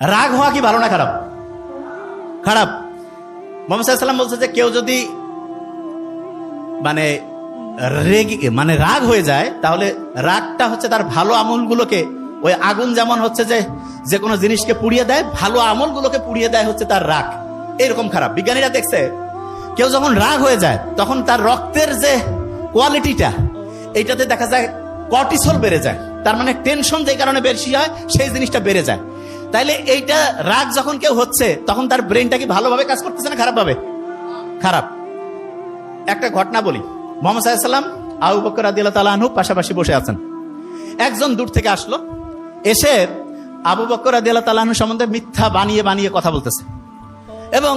রাগ হওয়া কি ভালো না খারাপ? খারাপ। মোহাম্মদ সাল্লাম বলছে যে কেউ যদি মানে রেগে মানে রাগ হয়ে যায়, তাহলে রাগটা হচ্ছে তার ভালো আমলগুলোকে, ওই আগুন যেমন হচ্ছে যে যে কোনো জিনিসকে পুড়িয়ে দেয়, ভালো আমলগুলোকে পুড়িয়ে দেয় হচ্ছে তার রাগ। এরকম খারাপ। বিজ্ঞানীরা দেখছে, কেউ যখন রাগ হয়ে যায়, তখন তার রক্তের যে কোয়ালিটিটা, এইটাতে দেখা যায় কর্টিসল বেড়ে যায়। তার মানে টেনশন যে কারণে বেশি হয়, সেই জিনিসটা বেড়ে যায়। তাইলে এইটা রাগ যখন কেউ হচ্ছে, তখন তার ব্রেনটা কি ভালোভাবে কাজ করতেছে না খারাপভাবে? খারাপ। একটা ঘটনা বলি। মোহাম্মদ সাল্লাম আবু বকর আদিল্লা তালা পাশাপাশি বসে আছেন। একজন দূর থেকে আসলো, এসে আবু বকর আদিল্লা তালা সম্বন্ধে মিথ্যা বানিয়ে বানিয়ে কথা বলতেছে। এবং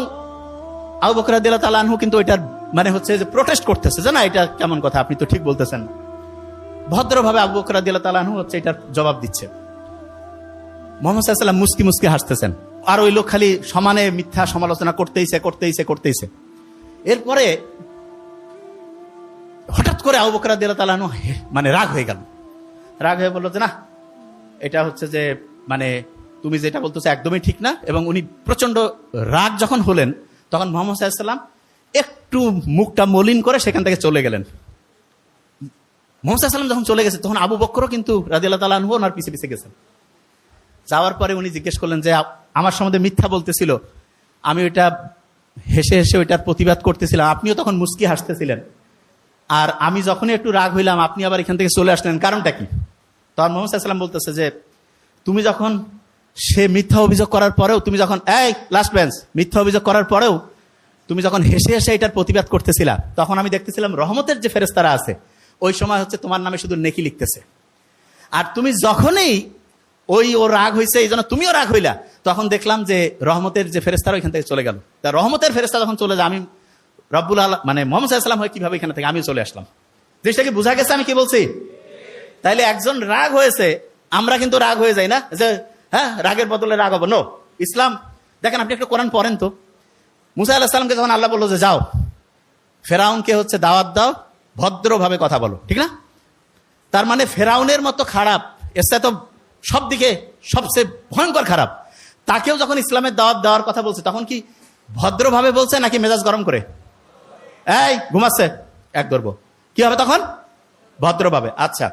আবু বকর আদিল্লা তালা কিন্তু এটার মানে হচ্ছে যে প্রোটেস্ট করতেছে যে না, এটা কেমন কথা, আপনি তো ঠিক বলতেছেন। ভদ্রভাবে আবু বকর আদিল্লা তালা হচ্ছে এটার জবাব দিচ্ছে। মোহাম্মদ সাল্লাম মুস্কি মুস্কি হাসতেছেন। আর ওই লোক খালি সমানে মিথ্যা সমালোচনা করতেইছে করতেইছে করতেইছে। এরপরে হঠাৎ করে আবু বকর দিল তালানো মানে রাগ হয়ে গেল। রাগ হয়ে বলল যে, না, এটা হচ্ছে যে মানে তুমি যেটা বলতেছো একদমই ঠিক না। এবং উনি প্রচণ্ড রাগ যখন হলেন, তখন মোহাম্মদ সাল্লাম একটু মুখটা মলিন করে সেখান থেকে চলে গেলেন। মোহাম্মদ সাল্লাম যখন চলে গেছে, তখন আবু বক্করও কিন্তু রাজিয়াল্লাহ তালা আনহু ওনার পিছিয়ে পিছিয়ে গেছেন। যাওয়ার পরে উনি জিজ্ঞেস করলেন যে, আমার সম্বন্ধে মিথ্যা বলতেছিল। আমি ওইটা হেসে হেসে ওইটার প্রতিবাদ করতেছিলাম। আপনিও তখন মুস্কি হাসতেছিলেন। আর আমি যখনই একটু রাগ হইলাম, আপনি আবার এখান থেকে চলে আসলেন, কারণটা কি? তখন মোহাম্মদ সাল্লাম বলতেছে যে, তুমি যখন সে মিথ্যা অভিযোগ করার পরেও, তুমি যখন, এই লাস্ট বেঞ্চ মিথ্যা অভিযোগ করার পরেও, তুমি যখন হেসে হেসে এটার প্রতিবাদ করতেছিলা, তখন আমি দেখতেছিলাম রহমতের যে ফেরেস্তারা আছে, ওই সময় হচ্ছে তোমার নামে শুধু নেকি লিখতেছে। আর তুমি যখনই ওই ও রাগ হয়েছে এই জন্য তুমিও রাগ হইলা। তখন দেখলাম যে রহমতের যে ফেরেস্তারা ওইখান থেকে চলে গেল। তা রহমতের ফেরেস্তা যখন চলে যায়, আমি রব্বুল আল্লাহ মানে মোহাম্মদ সাল্লাম হয় কীভাবে এখানে থেকে? আমিও চলে আসলাম। জিনিসটা কি বোঝা গেছে আমি কি বলছি? তাইলে একজন রাগ হয়েছে, আমরা কিন্তু রাগ হয়ে যাই না? যে হ্যাঁ রাগের বদলে রাগ হব। নো ইসলাম দেখেন, আপনি একটু কোরআন পড়েন তো। মুসা আল্লাহ সাল্লামকে যখন আল্লাহ বলল যে যাও, ফেরাউনকে হচ্ছে দাওয়াত দাও, ভদ্রভাবে কথা বলো, ঠিক না? তার মানে ফেরাউনের মতো খারাপ এসে তো সব দিকে সবচেয়ে ভয়ঙ্কর খারাপ। তাকেও যখন ইসলামের দাওয়াত দেওয়ার কথা বলছে, তখন কি ভদ্রভাবে বলছে নাকি মেজাজ গরম করে? এই, ঘুমাচ্ছে। এক ধরবো কি হবে তখন? ভদ্রভাবে। আচ্ছা।